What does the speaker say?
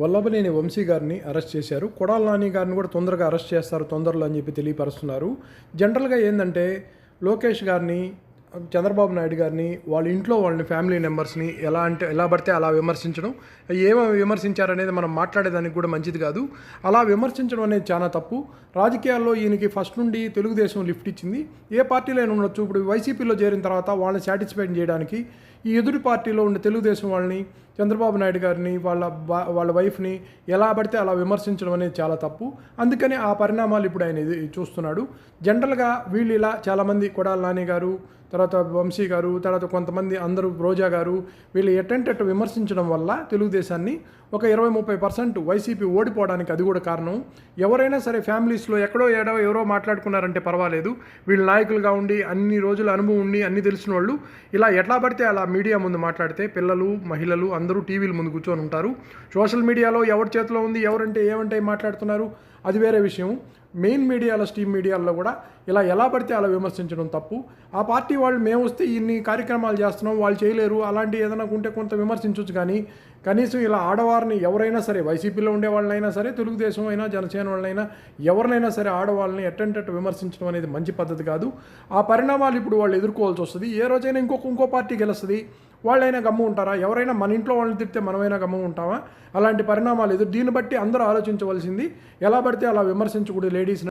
వల్లభనేని వంశీ గారిని అరెస్ట్ చేశారు. కొడాల నాని గారిని కూడా తొందరగా అరెస్ట్ చేస్తారు తొందరలో అని చెప్పి తెలియపరుస్తున్నారు. జనరల్గా ఏంటంటే లోకేష్ గారిని చంద్రబాబు నాయుడు గారిని వాళ్ళ ఇంట్లో వాళ్ళని ఫ్యామిలీ మెంబర్స్ని ఎలా అంటే ఎలా పడితే అలా విమర్శించడం ఏమేమి విమర్శించారనేది మనం మాట్లాడేదానికి కూడా మంచిది కాదు. అలా విమర్శించడం అనేది చాలా తప్పు. రాజకీయాల్లో ఈయనకి ఫస్ట్ నుండి తెలుగుదేశం లిఫ్ట్ ఇచ్చింది. ఏ పార్టీలో అయినా ఉండొచ్చు. ఇప్పుడు వైసీపీలో చేరిన తర్వాత వాళ్ళని సాటిస్ఫైడ్ చేయడానికి ఈ ఎదుటి పార్టీలో ఉండే తెలుగుదేశం వాళ్ళని చంద్రబాబు నాయుడు గారిని వాళ్ళ బా- వాళ్ళ వైఫ్ని ఎలా పడితే అలా విమర్శించడం అనేది చాలా తప్పు. అందుకని ఆ పరిణామాలు ఇప్పుడు ఆయన ఇది చూస్తున్నాడు. జనరల్గా వీళ్ళు ఇలా చాలామంది కొడాల నాని గారు తర్వాత వంశీ గారు తర్వాత కొంతమంది అందరూ రోజా గారు వీళ్ళు ఎట్టంటట్టు విమర్శించడం వల్ల తెలుగుదేశాన్ని ఒక ఇరవై ముప్పై పర్సెంట్ వైసీపీ ఓడిపోవడానికి అది కూడా కారణం. ఎవరైనా సరే ఫ్యామిలీస్లో ఎక్కడో ఏడో ఎవరో మాట్లాడుకున్నారంటే పర్వాలేదు. వీళ్ళు నాయకులుగా ఉండి అన్ని రోజుల అనుభవం ఉండి అన్ని తెలిసిన వాళ్ళు. ఇలా ఎట్లా పడితే అలా మీడియా ముందు మాట్లాడితే పిల్లలు మహిళలు అందరూ టీవీల ముందు కూర్చొని ఉంటారు. సోషల్ మీడియాలో ఎవరి చేతిలో ఉంది ఎవరంటే ఏమంటే మాట్లాడుతున్నారు? అది వేరే విషయం. మెయిన్ మీడియాలో స్టీమ్ మీడియాల్లో కూడా ఇలా ఎలా పడితే అలా విమర్శించడం తప్పు. ఆ పార్టీ వాళ్ళు మేము వస్తే ఇన్ని కార్యక్రమాలు చేస్తున్నాం వాళ్ళు చేయలేరు అలాంటి ఏదైనా ఉంటే కొంత విమర్శించవచ్చు కానీ కనీసం ఇలా ఆడవారిని ఎవరైనా సరే వైసీపీలో ఉండే వాళ్ళైనా సరే తెలుగుదేశం అయినా జనసేన వాళ్ళైనా ఎవరినైనా సరే ఆడవాళ్ళని ఎట్టంటట్టు విమర్శించడం అనేది మంచి పద్ధతి కాదు. ఆ పరిణామాలు ఇప్పుడు వాళ్ళు ఎదుర్కోవాల్సి వస్తుంది. ఏ రోజైనా ఇంకొక ఇంకో పార్టీ గెలుస్తుంది. వాళ్ళైనా గమ్ము ఉంటారా? ఎవరైనా మన ఇంట్లో వాళ్ళని తిడితే మనమైనా గమ్ము ఉంటామా? అలాంటి పరిణామాలు ఎదురు దీన్ని బట్టి అందరూ ఆలోచించవలసింది ఎలా పడితే అలా విమర్శించకూడదు లేడీస్